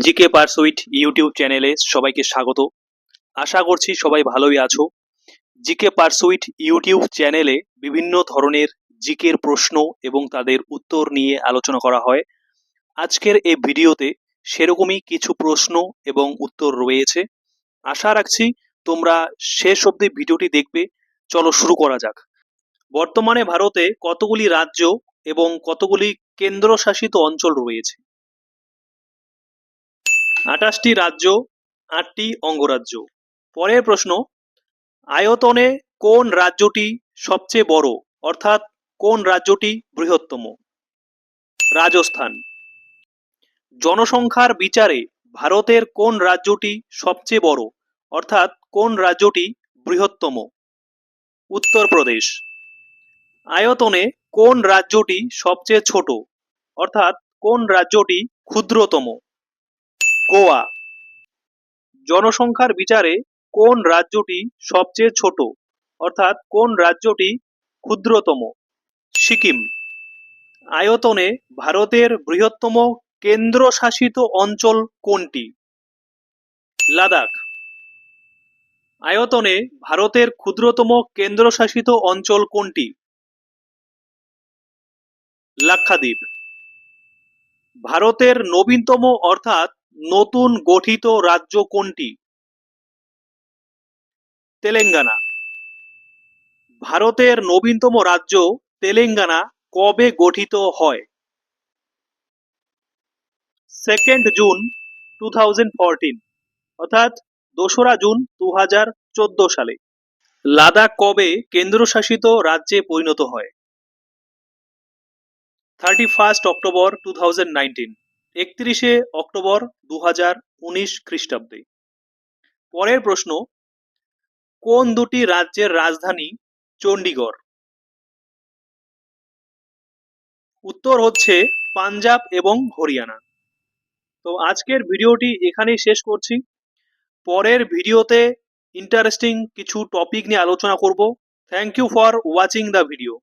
GK pursuit YouTube চ্যানেলে সবাইকে স্বাগত। আশা করছি সবাই ভালোই আছো। জিকে পারসুইট ইউটিউব চ্যানেলে বিভিন্ন ধরনের জিকের প্রশ্ন এবং তাদের উত্তর নিয়ে আলোচনা করা হয়। আজকের এই ভিডিওতে সেরকমই কিছু প্রশ্ন এবং উত্তর রয়েছে। আশা রাখছি তোমরা শেষ অবধি ভিডিওটি দেখবে। চলো শুরু করা যাক। বর্তমানে ভারতে কতগুলি রাজ্য এবং কতগুলি কেন্দ্রশাসিত অঞ্চল রয়েছে? আঠাশটি রাজ্য, আটটি অঙ্গরাজ্য। পরের প্রশ্ন, আয়তনে কোন রাজ্যটি সবচেয়ে বড়? অর্থাৎ কোন রাজ্যটি বৃহত্তম? রাজস্থান। জনসংখ্যার বিচারে ভারতের কোন রাজ্যটি সবচেয়ে বড়? অর্থাৎ কোন রাজ্যটি বৃহত্তম? উত্তরপ্রদেশ। আয়তনে কোন রাজ্যটি সবচেয়ে ছোট? অর্থাৎ কোন রাজ্যটি ক্ষুদ্রতম? গোয়া। জনসংখ্যার বিচারে কোন রাজ্যটি সবচেয়ে ছোট? অর্থাৎ কোন রাজ্যটি ক্ষুদ্রতম? সিকিম। আয়তনে ভারতের বৃহত্তম কেন্দ্রশাসিত অঞ্চল কোনটি? লাদাখ। আয়তনে ভারতের ক্ষুদ্রতম কেন্দ্রশাসিত অঞ্চল কোনটি? লাক্ষাদ্বীপ। ভারতের নবীনতম অর্থাৎ নতুন গঠিত রাজ্য কোনটি? তেলেঙ্গানা। ভারতের নবীনতম রাজ্য তেলেঙ্গানা কবে গঠিত হয়? সেকেন্ড জুন টু অর্থাৎ দোসরা জুন দু হাজার চোদ্দ সালে। লাদাখ কবে কেন্দ্রশাসিত রাজ্যে পরিণত হয়? থার্টি ফার্স্ট অক্টোবর টু একত্রিশে অক্টোবর দু হাজার উনিশ খ্রিস্টাব্দে। পরের প্রশ্ন, কোন দুটি রাজ্যের রাজধানী চণ্ডীগড়? উত্তর হচ্ছে পাঞ্জাব এবং হরিয়ানা। তো আজকের ভিডিওটি এখানেই শেষ করছি। পরের ভিডিওতে ইন্টারেস্টিং কিছু টপিক নিয়ে আলোচনা করব। Thank you for watching the video